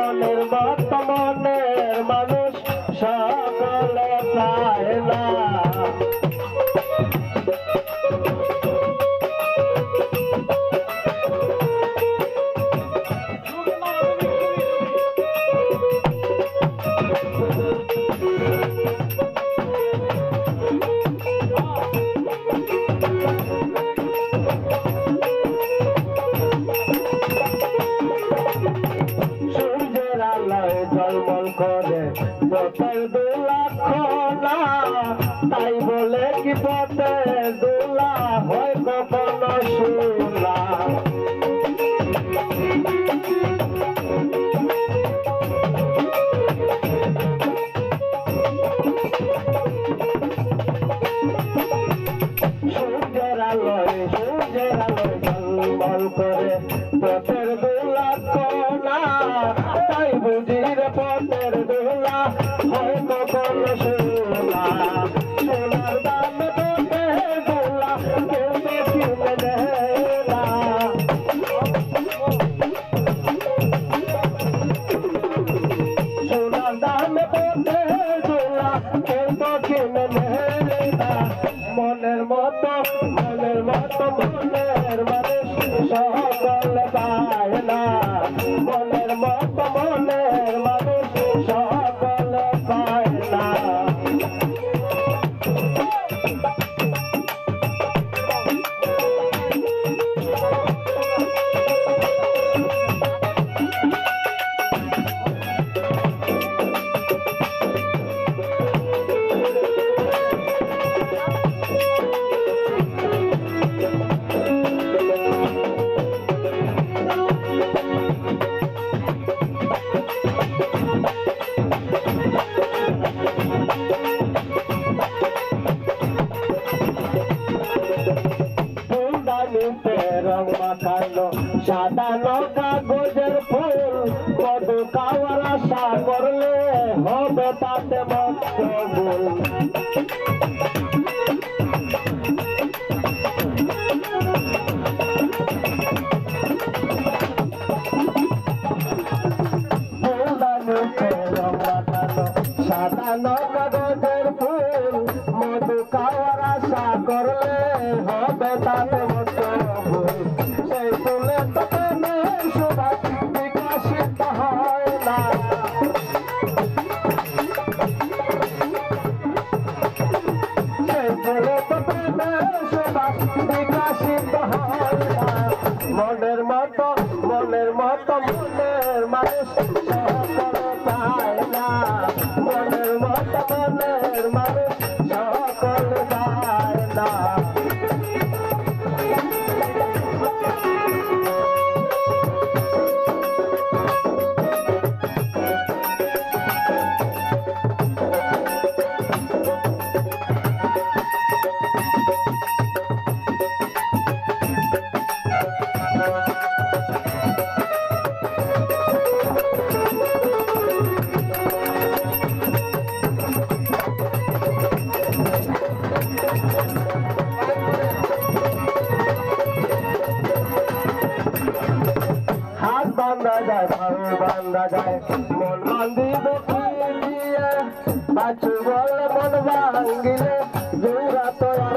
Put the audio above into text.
পাগলের বর্তমানের মানুষ মন করে। পথের দোলা খোলা তাই বলে কি পথে দোলা হয় কখন সুর Yeah. রং মাখালো সাদা নৌকা গোজের ফুল মধু কাওয়ারা সা করলে হবে তাতে মনের মত মনের মত মনের মানুষ মনের মত মনের মানুষ যায় ভাবে বান্ধা যায়। মন বান্ধিবে দিয়ে। বাঁচু বল মন ভাঙ্গিলে জোড়া তো আর